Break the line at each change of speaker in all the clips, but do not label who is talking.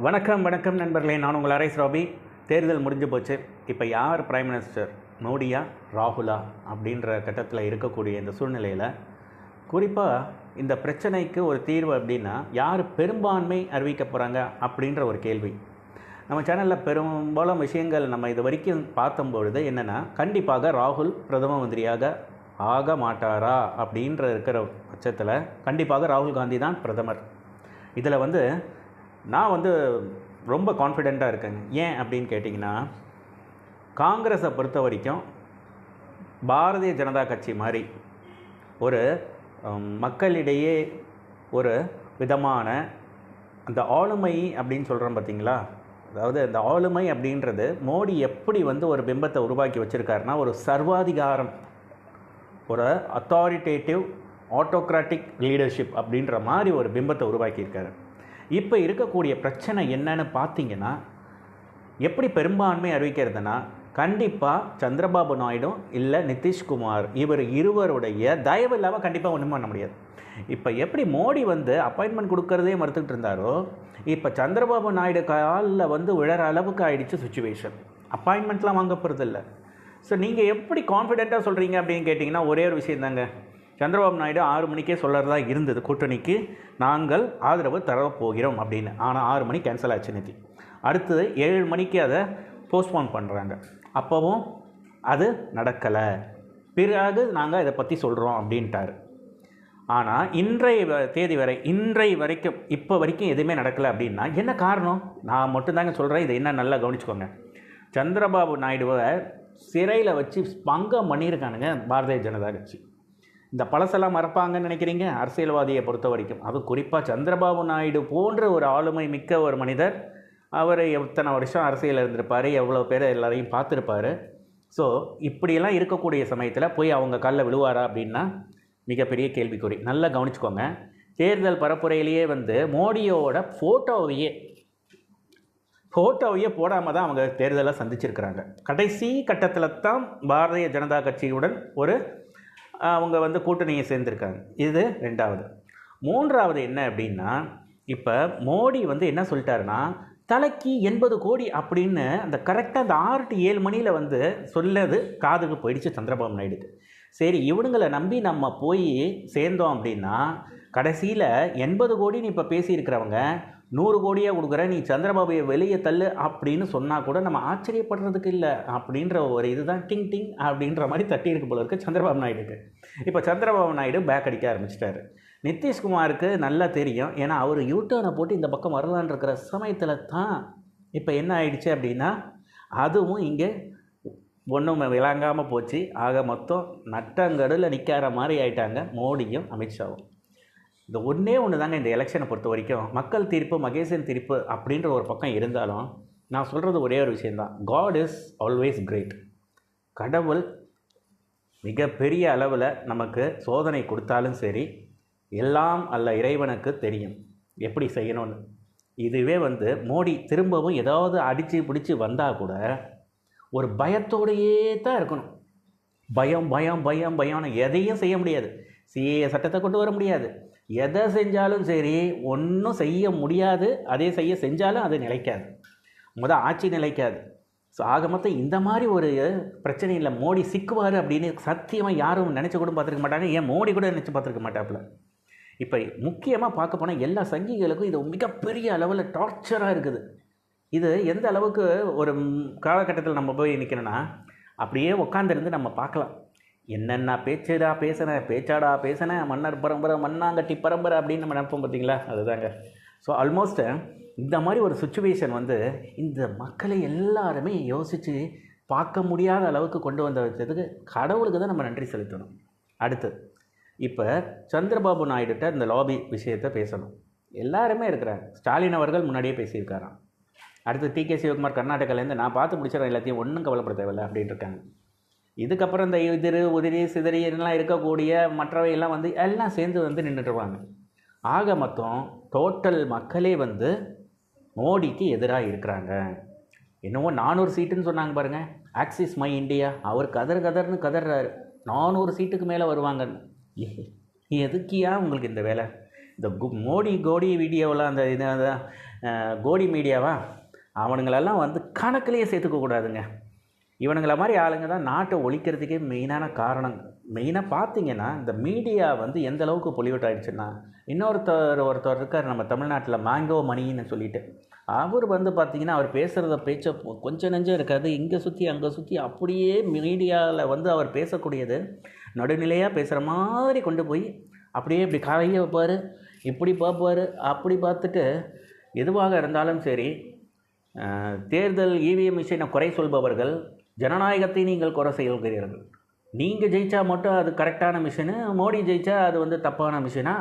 வணக்கம் வணக்கம் நண்பர்களே. நான் உங்கள் அரேஸ் ராபி. தேர்தல் முடிஞ்சு போச்சு. இப்போ யார் பிரைம் மினிஸ்டர் மோடியா ராகுலா அப்படின்ற கட்டத்தில் இருக்கக்கூடிய இந்த சூழ்நிலையில் குறிப்பாக இந்த பிரச்சனைக்கு ஒரு தீர்வு அப்படின்னா யார் பெரும்பான்மை அறிவிக்க போகிறாங்க அப்படின்ற ஒரு கேள்வி. நம்ம சேனலில் பெரும்பாலும் விஷயங்கள் நம்ம இது வரைக்கும் பார்த்தம்பொழுது என்னென்னா கண்டிப்பாக ராகுல் பிரதம மந்திரியாக ஆக மாட்டாரா அப்படின்ற இருக்கிற பட்சத்தில் கண்டிப்பாக ராகுல் காந்தி தான் பிரதமர். இதில் வந்து நான் வந்து ரொம்ப கான்ஃபிடெண்ட்டாக இருக்கேங்க ஏன் அப்படின்னு கேட்டிங்கன்னா காங்கிரஸை பொறுத்த வரைக்கும் பாரதிய ஜனதா கட்சி மாதிரி ஒரு மக்களிடையே ஒரு விதமான அந்த ஆளுமை அப்படின்னு சொல்கிறோம் பார்த்தீங்களா? அதாவது அந்த ஆளுமை அப்படின்றது மோடி எப்படி வந்து ஒரு பிம்பத்தை உருவாக்கி வச்சுருக்காருனா ஒரு சர்வாதிகாரம் ஒரு அத்தாரிட்டேட்டிவ் ஆட்டோக்ராட்டிக் லீடர்ஷிப் அப்படின்ற மாதிரி ஒரு பிம்பத்தை உருவாக்கியிருக்காரு. இப்போ இருக்கக்கூடிய பிரச்சனை என்னன்னு பார்த்தீங்கன்னா எப்படி பெரும்பான்மை அறிவிக்கிறதுனா கண்டிப்பாக சந்திரபாபு நாயுடும் இல்லை நிதிஷ்குமார் இவர் இருவருடைய தயவு இல்லாமல் கண்டிப்பாக ஒன்றும் பண்ண முடியாது. இப்போ எப்படி மோடி வந்து அப்பாயின்மெண்ட் கொடுக்கறதே மறுத்துக்கிட்டு இருந்தாரோ இப்போ சந்திரபாபு நாயுடு காலில் வந்து விழற அளவுக்கு ஆயிடுச்சு சுச்சுவேஷன் அப்பாயின்மெண்ட்லாம் வாங்க போகிறதில்ல ஸோ நீங்கள் எப்படி கான்ஃபிடெண்ட்டாக சொல்கிறீங்க அப்படின்னு கேட்டிங்கன்னா ஒரே ஒரு விஷயம் தாங்க. சந்திரபாபு நாயுடு ஆறு மணிக்கே சொல்கிறதா இருந்தது கூட்டணிக்கு. நாங்கள் ஆதரவு தரப் போகிறோம் அப்படின்னு. ஆனால் ஆறு மணி கேன்சல் ஆச்சு நிதி. அடுத்தது ஏழு மணிக்கு அதை போஸ்ட்போன் பண்ணுறாங்க அப்போவும் அது நடக்கலை. பிறகு நாங்கள் இதை பற்றி சொல்கிறோம் அப்படின்ட்டார். ஆனால் இன்றைய தேதி வரை இன்றைய வரைக்கும் இப்போ வரைக்கும் எதுவுமே நடக்கலை அப்படின்னா என்ன காரணம்? நான் மட்டும்தாங்க சொல்கிறேன் இதை என்ன நல்லா கவனிச்சுக்கோங்க. சந்திரபாபு நாயுடுவை சிறையில் வச்சு பங்கம் பண்ணியிருக்கானுங்க பாரதிய ஜனதா கட்சி. இந்த பழசெல்லாம் மறப்பாங்கன்னு நினைக்கிறீங்க? அரசியல்வாதியை பொறுத்த வரைக்கும். அது குறிப்பாக சந்திரபாபு நாயுடு போன்ற ஒரு ஆளுமை மிக்க ஒரு மனிதர். அவர் எத்தனை வருஷம் அரசியல் இருந்திருப்பார் எவ்வளோ பேர் எல்லாரையும் பார்த்துருப்பாரு. ஸோ இப்படியெல்லாம் இருக்கக்கூடிய சமயத்தில் போய் அவங்க காலில் விழுவாரா அப்படின்னா மிகப்பெரிய கேள்விக்குறி. நல்லா கவனிச்சுக்கோங்க. தேர்தல் பரப்புரையிலேயே வந்து மோடியோட ஃபோட்டோவையே ஃபோட்டோவையே போடாமல் தான் அவங்க தேர்தலை சந்திச்சிருக்கிறாங்க. கடைசி கட்டத்தில் தான் பாரதிய ஜனதா கட்சியுடன் ஒரு அவங்க வந்து கூட்டணியை சேர்ந்துருக்காங்க. இது ரெண்டாவது. மூன்றாவது என்ன அப்படின்னா இப்போ மோடி வந்து என்ன சொல்லிட்டாருன்னா தலைக்கு எண்பது கோடி அப்படின்னு அந்த கரெக்டாக அந்த ஆறு டு ஏழு மணியில் வந்து சொல்லது காதுக்கு போயிடுச்சு சந்திரபாபு நாயுடுக்கு. சரி இவனுங்களை நம்பி நம்ம போய் சேர்ந்தோம் அப்படின்னா கடைசியில் எண்பது கோடின்னு இப்போ பேசியிருக்கிறவங்க நூறு கோடியாக கொடுக்குற நீ சந்திரபாபுயை வெளியே தள்ளு அப்படின்னு சொன்னால் கூட நம்ம ஆச்சரியப்படுறதுக்கு இல்லை. அப்படின்ற ஒரு இதுதான் டிங் டிங் அப்படின்ற மாதிரி தட்டி இருக்கு போல இருக்குது சந்திரபாபு நாயுடுக்கு. இப்போ சந்திரபாபு நாயுடு பேக் அடிக்க ஆரம்பிச்சிட்டாரு. நிதிஷ்குமாருக்கு நல்லா தெரியும். ஏன்னா அவர் யூட்டர்னை போட்டு இந்த பக்கம் வரலான்ருக்கிற சமயத்தில் தான் இப்போ என்ன ஆயிடுச்சு அப்படின்னா அதுவும் இங்கே ஒன்றும் விளங்காமல் போச்சு. ஆக மொத்தம் நட்டங்கடலில் நிற்கிற மாதிரி ஆயிட்டாங்க மோடியும் அமித்ஷாவும். இந்த ஒன்றே ஒன்று தாங்க இந்த எலெக்ஷனை பொறுத்த வரைக்கும். மக்கள் தீர்ப்பு மகேசன் தீர்ப்பு அப்படின்ற ஒரு பக்கம் இருந்தாலும் நான் சொல்கிறது ஒரே ஒரு விஷயந்தான் காட் இஸ் ஆல்வேஸ் கிரேட் கடவுள் மிகப்பெரிய அளவில் நமக்கு சோதனை கொடுத்தாலும் சரி எல்லாம் அல்ல இறைவனுக்கு தெரியும். எப்படி செய்யணும்னு? இதுவே வந்து மோடி திரும்பவும் ஏதாவது அடித்து பிடிச்சி வந்தால் கூட ஒரு பயத்தோடையே தான் இருக்கணும். பயம் பயம் பயம் பயம்னு எதையும் செய்ய முடியாது. சிஏ சட்டத்தை கொண்டு வர முடியாது. எதை செஞ்சாலும் சரி ஒன்றும் செய்ய முடியாது. அதே செய்ய செஞ்சாலும் அது நிலைக்காது. முத ஆட்சி நிலைக்காது. ஸோ ஆக மொத்தம் இந்த மாதிரி ஒரு பிரச்சனையில் மோடி சிக்குவார் அப்படின்னு சத்தியமாக யாரும் நினச்சி கூட பார்த்துருக்க மாட்டாங்க. ஏன் மோடி கூட நினச்சி பார்த்துருக்க மாட்டாப்புல. இப்போ முக்கியமாக பார்க்க போனால் எல்லா சங்கிகளுக்கும் இது மிகப்பெரிய அளவில் டார்ச்சராக இருக்குது. இது எந்த அளவுக்கு ஒரு காலகட்டத்தில் நம்ம போய் நிற்கணும்னா அப்படியே உட்காந்துருந்து நம்ம பார்க்கலாம். என்னென்ன பேச்சுடா பேசின பேச்சாடா பேசின மன்னர் பரம்பரை மண்ணாங்கட்டி பரம்பரை அப்படின்னு நம்ம நினைப்போம் பார்த்தீங்களா? அதுதாங்க. ஸோ ஆல்மோஸ்ட்டு இந்த மாதிரி ஒரு சுச்சுவேஷன் வந்து இந்த மக்களை எல்லாருமே யோசித்து பார்க்க முடியாத அளவுக்கு கொண்டு வந்த வச்சதுக்கு கடவுளுக்கு தான் நம்ம நன்றி செலுத்தணும். அடுத்து இப்போ சந்திரபாபு நாயுடுகிட்ட இந்த லாபி விஷயத்தை பேசணும். எல்லாருமே இருக்கிறாங்க. ஸ்டாலின் அவர்கள் முன்னாடியே பேசியிருக்காராம். அடுத்து டி கே சிவகுமார் கர்நாடகாலேருந்து நான் பார்த்து பிடிச்சிடறேன் எல்லாத்தையும் ஒன்றும் கவலைப்பட தேவையில்லை அப்படின்ட்டு இருக்காங்க. இதுக்கப்புறம் இந்த எதிர் உதிரி சிதறி எல்லாம் இருக்கக்கூடிய மற்றவையெல்லாம் வந்து எல்லாம் சேர்ந்து வந்து நின்றுடுவாங்க ஆக மொத்தம் டோட்டல் மக்களே வந்து மோடிக்கு எதிராக இருக்கிறாங்க. என்னவோ நானூறு சீட்டுன்னு சொன்னாங்க பாருங்கள் ஆக்சிஸ் மை இண்டியா அவர் கதர் கதர்னு கதறாரு நானூறு சீட்டுக்கு மேலே வருவாங்க. எதுக்கியா உங்களுக்கு இந்த வேலை? இந்த கு- மோடி கோடி வீடியோவில் அந்த இது அந்த, கோடி மீடியாவா? அவனுங்களெல்லாம் வந்து கணக்கிலேயே சேர்த்துக்க கூடாதுங்க. இவனுங்களை மாதிரி ஆளுங்க தான் நாட்டை ஒழிக்கிறதுக்கே மெயினான காரணம் மெயினாக பார்த்தீங்கன்னா இந்த மீடியா வந்து எந்த அளவுக்கு பொலியூட் இன்னொருத்தர் ஒருத்தர் இருக்கார் நம்ம தமிழ்நாட்டில் மேங்கோ மணின்னு சொல்லிட்டு. அவர் வந்து பார்த்திங்கன்னா அவர் பேசுகிறத பேச்ச கொஞ்சம் நெஞ்சம் இருக்காது. இங்கே சுற்றி அங்கே சுற்றி அப்படியே மீடியாவில் வந்து அவர் பேசக்கூடியது நடுநிலையாக பேசுகிற மாதிரி கொண்டு போய் அப்படியே இப்படி காலையே வைப்பார் இப்படி பார்ப்பார் அப்படி பார்த்துட்டு எதுவாக இருந்தாலும் சரி தேர்தல் இவிஎம் மிஷினை குறை சொல்பவர்கள் ஜனநாயகத்தை நீங்கள் குறை செய்கிறீர்கள். நீங்கள் ஜெயிச்சா மட்டும் அது கரெக்டான மிஷினு மோடி ஜெயிச்சா அது வந்து தப்பான மிஷினா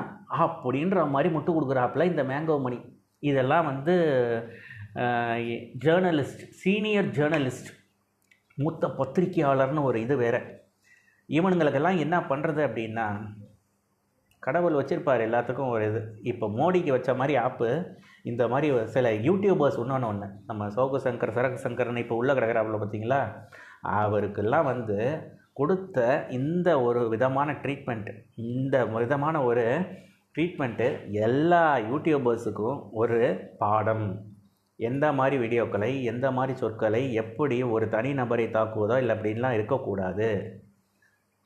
அப்படின்ற மாதிரி முட்டு கொடுக்குறாப்புல இந்த மேங்கோ மணி. இதெல்லாம் வந்து ஜேர்னலிஸ்ட் சீனியர் ஜேர்னலிஸ்ட் மூத்த பத்திரிக்கையாளர்னு ஒரு இது வேற. இவனுங்களுக்கெல்லாம் என்ன பண்ணுறது அப்படின்னா கடவுள் வச்சுருப்பார் எல்லாத்துக்கும் ஒரு இது. இப்போ மோடிக்கு வச்ச மாதிரி ஆப்பு இந்த மாதிரி சில யூடியூபர்ஸ் இன்னொன்று ஒன்று நம்ம சோகு சங்கர் சரக்கு சங்கர்னு இப்போ உள்ள கிடக்கிறாப்புல பார்த்தீங்களா அவருக்கெல்லாம் வந்து கொடுத்த இந்த ஒரு விதமான ட்ரீட்மெண்ட் இந்த விதமான ஒரு ட்ரீட்மெண்ட்டு எல்லா யூடியூபர்ஸுக்கும் ஒரு பாடம். எந்த மாதிரி வீடியோக்களை எந்த மாதிரி சொற்களை எப்படி ஒரு தனி நபரை தாக்குவதோ இல்லை அப்படின்லாம் இருக்கக்கூடாது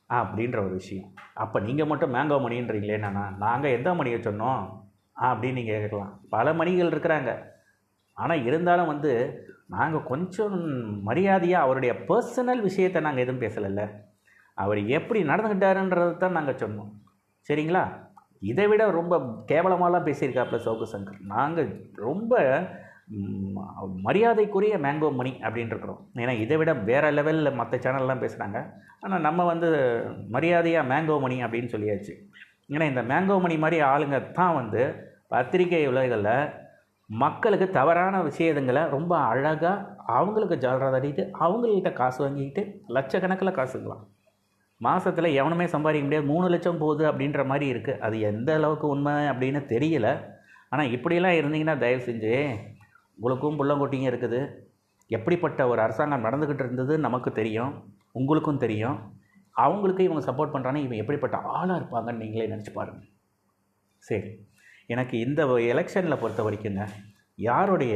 அப்படின்ற ஒரு விஷயம். அப்போ நீங்கள் மட்டும் மேங்கோ மணின்றீங்களே நானா? நாங்கள் எந்த மணியை சொன்னோம்? அப்படின்னு நீங்கள் கேட்கலாம். பல மணிகள் இருக்கிறாங்க. ஆனால் இருந்தாலும் வந்து நாங்கள் கொஞ்சம் மரியாதையாக அவருடைய பர்சனல் விஷயத்தை நாங்கள் எதுவும் பேசலைல்ல. அவர் எப்படி நடந்துக்கிட்டாருன்றது தான் நாங்கள் சொன்னோம். சரிங்களா? இதை விட ரொம்ப கேவலமாலாம் பேசியிருக்காப்புல சோகு சங்கர். நாங்கள் ரொம்ப மரியாதைக்குரிய மேங்கோ மணி அப்படின்னு இருக்கிறோம். ஏன்னா இதை விட வேறு லெவலில் மற்ற சேனல்லாம் பேசுகிறாங்க ஆனால் நம்ம வந்து மரியாதையாக மேங்கோ மணி அப்படின்னு சொல்லியாச்சு. ஏன்னா இந்த மேங்கோ மணி மாதிரி ஆளுங்க தான் வந்து பத்திரிகை உலகில் மக்களுக்கு தவறான விஷயங்களை ரொம்ப அழகாக அவங்களுக்கு ஜாலரா தட்டிட்டு அவங்கள்ட்ட காசு வாங்கிக்கிட்டு லட்சக்கணக்கில் காசுங்களாம் மாதத்தில் எவனுமே சம்பாதிக்க முடியாது. மூணு லட்சம் போகுது அப்படின்ற மாதிரி இருக்குது அது எந்த அளவுக்கு உண்மை அப்படின்னு தெரியல. ஆனால் இப்படியெல்லாம் இருந்தீங்கன்னா தயவு செஞ்சு உங்களுக்கும் புள்ளங்கொட்டிங்க இருக்குது. எப்படிப்பட்ட ஒரு அரசாங்கம் நடந்துக்கிட்டு இருந்தது நமக்கு தெரியும். உங்களுக்கும் தெரியும். அவங்களுக்கு இவங்க சப்போர்ட் பண்ணுறாங்க இவன் எப்படிப்பட்ட ஆளாக இருப்பாங்கன்னு நீங்களே நினச்சி பாருங்கள் சரி எனக்கு இந்த எலெக்ஷனில் பொறுத்த வரைக்குங்க யாருடைய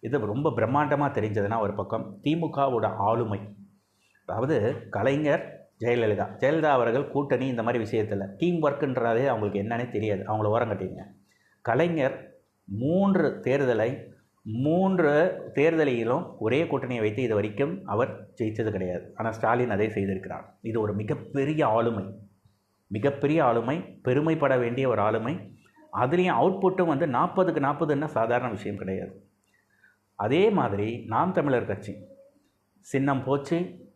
இது ரொம்ப பிரம்மாண்டமாக தெரிஞ்சதுன்னா ஒரு பக்கம் திமுகவோட ஆளுமை. அதாவது கலைஞர் ஜெயலலிதா. ஜெயலலிதா அவர்கள் கூட்டணி இந்த மாதிரி விஷயத்தில் டீம் ஒர்க்குன்றதே அவங்களுக்கு என்னன்னே தெரியாது. அவங்கள ஓரம் கட்டிங்க கலைஞர் மூன்று தேர்தலை மூன்று தேர்தலிலும் ஒரே கூட்டணியை வைத்து இது வரைக்கும் அவர் ஜெயித்தது கிடையாது. ஆனால் ஸ்டாலின் அதை செய்திருக்கிறார். இது ஒரு மிகப்பெரிய ஆளுமை. மிகப்பெரிய ஆளுமை பெருமைப்பட வேண்டிய ஒரு ஆளுமை. அதுலேயும் அவுட்புட்டும் வந்து நாற்பதுக்கு நாற்பதுன்னா சாதாரண விஷயம் கிடையாது. அதே மாதிரி நாம் தமிழர் கட்சி. சின்னம் போச்சு.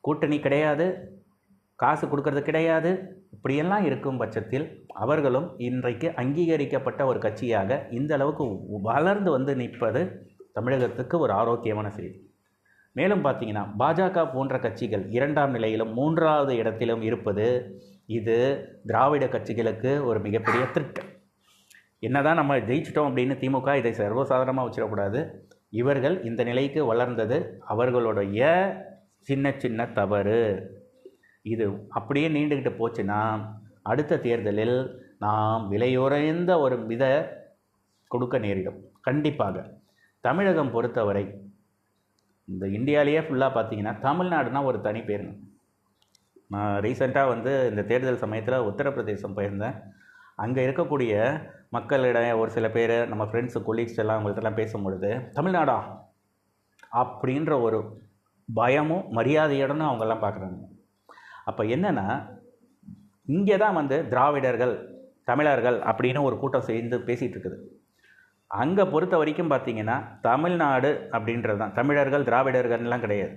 கூட்டணி கிடையாது. காசு கொடுக்கறது கிடையாது. இப்படியெல்லாம் இருக்கும் பட்சத்தில் அவர்களும் இன்றைக்கு அங்கீகரிக்கப்பட்ட ஒரு கட்சியாக இந்த அளவுக்கு வளர்ந்து வந்து நிற்பது தமிழகத்துக்கு ஒரு ஆரோக்கியமான செய்தி. மேலும் பார்த்தீங்கன்னா பாஜக போன்ற கட்சிகள் இரண்டாம் நிலையிலும் மூன்றாவது இடத்திலும் இருப்பது இது திராவிட கட்சிகளுக்கு ஒரு மிகப்பெரிய த்ரிட் என்னதான் நம்ம ஜெயிச்சிட்டோம் அப்படின்னு திமுக இதை சர்வசாதாரணமாக வச்சிடக்கூடாது. இவர்கள் இந்த நிலைக்கு வளர்ந்தது அவர்களுடைய சின்ன சின்ன தவறு. இது அப்படியே நீண்டுக்கிட்டு போச்சுன்னா அடுத்த தேர்தலில் நாம் விலையுறைந்த ஒரு வித கொடுக்க நேரிடும். கண்டிப்பாக. தமிழகம் பொறுத்தவரை இந்த இந்தியாவிலேயே ஃபுல்லாக பார்த்தீங்கன்னா தமிழ்நாடுனா ஒரு தனி பேர் நான் ரீசெண்டாக வந்து இந்த தேர்தல் சமயத்தில் உத்தரப்பிரதேசம் போயிருந்தேன். அங்கே இருக்கக்கூடிய மக்களிடம் ஒரு சில பேர் நம்ம ஃப்ரெண்ட்ஸு கொலீக்ஸ் எல்லாம் அவங்கள்ட்டலாம் பேசும்பொழுது தமிழ்நாடா? அப்படின்ற ஒரு பயமும் மரியாதையுடனும் அவங்கெல்லாம் பார்க்குறாங்க. அப்போ என்னென்னா இங்கே தான் வந்து திராவிடர்கள் தமிழர்கள் அப்படின்னு ஒரு கூட்டம் சேர்ந்து பேசிகிட்டு இருக்குது. அங்கே பொறுத்த வரைக்கும் பார்த்தீங்கன்னா தமிழ்நாடு அப்படின்றது தான். தமிழர்கள் திராவிடர்கள்லாம் கிடையாது.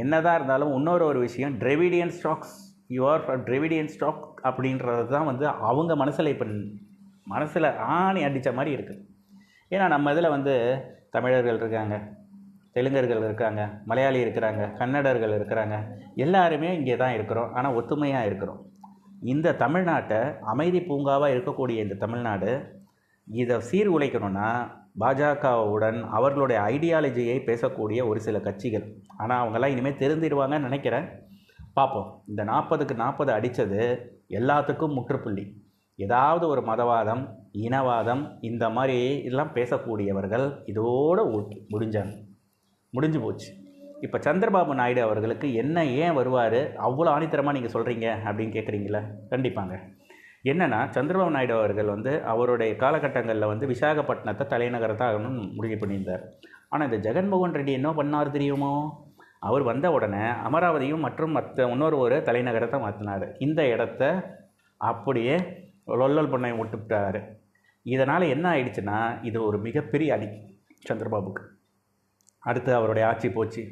என்னதான் இருந்தாலும் இன்னொரு ஒரு விஷயம் dividend stocks your dividend stock அப்படின்றது தான் வந்து அவங்க மனசில் இப்போ மனசில் ஆணி அடித்த மாதிரி இருக்குது ஏன்னா நம்ம இதில் வந்து தமிழர்கள் இருக்காங்க. தெலுங்கர்கள் இருக்கிறாங்க மலையாளி இருக்கிறாங்க கன்னடர்கள் இருக்கிறாங்க. எல்லாருமே இங்கே தான் இருக்கிறோம் ஆனால் ஒத்துமையாக இருக்கிறோம். இந்த தமிழ்நாட்டை அமைதி பூங்காவாக இருக்கக்கூடிய இந்த தமிழ்நாடு இதை சீர்குலைக்கணும்னா பாஜகவுடன் அவர்களுடைய ஐடியாலஜியை பேசக்கூடிய ஒரு சில கட்சிகள். ஆனால் அவங்கெல்லாம் இனிமேல் தெரிஞ்சிடுவாங்கன்னு நினைக்கிறேன். பார்ப்போம். இந்த நாற்பதுக்கு நாற்பது அடித்தது எல்லாத்துக்கும் முற்றுப்புள்ளி. ஏதாவது ஒரு மதவாதம் இனவாதம் இந்த மாதிரி இதெல்லாம் பேசக்கூடியவர்கள் இதோட முடிஞ்சாங்க. முடிஞ்சு போச்சு. இப்போ சந்திரபாபு நாயுடு அவர்களுக்கு என்ன ஏன் வருவார்? அவ்வளோ ஆணித்தரமாக நீங்கள் சொல்கிறீங்க அப்படின்னு கேட்குறீங்களா கண்டிப்பாங்க. என்னென்னா சந்திரபாபு நாயுடு அவர்கள் வந்து அவருடைய காலகட்டங்களில் வந்து விசாகப்பட்டினத்தை தலைநகரத்தை ஆகணும்னு முடிவு பண்ணியிருந்தார். ஆனால் இந்த ஜெகன்மோகன் ரெட்டி என்ன பண்ணார் தெரியுமோ? அவர் வந்த உடனே அமராவதியும் மற்றும் மற்ற இன்னொரு ஒரு தலைநகரத்தை மாற்றினார் இந்த இடத்த அப்படியே லொல்லல் பண்ணை விட்டுவிட்டார் இதனால் என்ன ஆயிடுச்சுன்னா இது ஒரு மிகப்பெரிய அடி சந்திரபாபுக்கு. அடுத்து அவருடைய ஆட்சி போச்சு.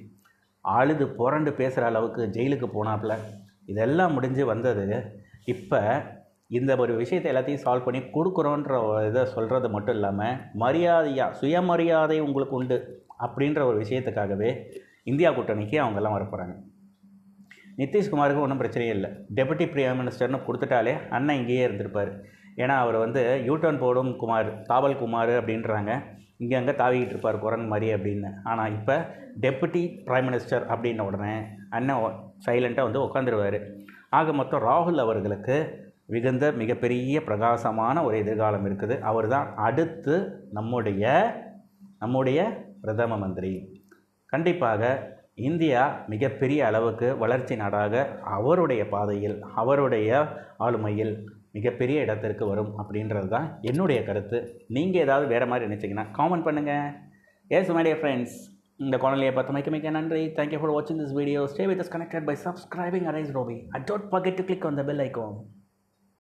அழுது புரண்டு பேசுகிற அளவுக்கு ஜெயிலுக்கு போனாப்புல. இதெல்லாம் முடிஞ்சு வந்தது. இப்போ இந்த ஒரு விஷயத்தை எல்லாத்தையும் சால்வ் பண்ணி கொடுக்குறோன்ற ஒரு இதை சொல்கிறது மட்டும் இல்லாமல் மரியாதையாக சுயமரியாதை உங்களுக்கு உண்டு அப்படின்ற ஒரு விஷயத்துக்காகவே இந்தியா கூட்டணிக்கு அவங்கெல்லாம் வரப்போகிறாங்க நிதிஷ்குமாருக்கு ஒன்றும் பிரச்சனையே இல்லை. டெபுட்டி பிரைம் மினிஸ்டர்னு கொடுத்துட்டாலே அண்ணன் இங்கேயே இருந்திருப்பார். ஏன்னா அவர் வந்து யூ டர்ன் போடும் குமார் தாவல் குமார் அப்படின்றாங்க. இங்கே அங்கே தாவிக்கிட்டு இருப்பார் குரன் மாதிரி அப்படின்னு. ஆனால் இப்போ டெபுட்டி பிரைம் மினிஸ்டர் அப்படின்ன உடனே அண்ணன் சைலண்ட்டாக வந்து உட்காந்துருவார் ஆக மொத்தம் ராகுல் அவர்களுக்கு மிகுந்த மிகப்பெரிய பிரகாசமான ஒரு எதிர்காலம் இருக்குது. அவர் தான் அடுத்து நம்முடைய நம்முடைய பிரதம மந்திரி. கண்டிப்பாக இந்தியா மிகப்பெரிய அளவுக்கு வளர்ச்சி நாடாக அவருடைய பாதையில் அவருடைய ஆளுமையில் மிகப்பெரிய இடத்திற்கு வரும் அப்படின்றது தான் என்னுடைய கருத்து. நீங்கள் ஏதாவது வேறு மாதிரி நினச்சிங்கன்னா காமெண்ட் பண்ணுங்கள் எஸ் மை டியர் ஃப்ரெண்ட்ஸ் இந்த குழந்தையை பார்த்து மிக்க மிக்க நன்றி. தேங்க்யூ ஃபார் வாட்சிங் this video stay with connected by subscribing Arise Robie at don't forget to click on the bell icon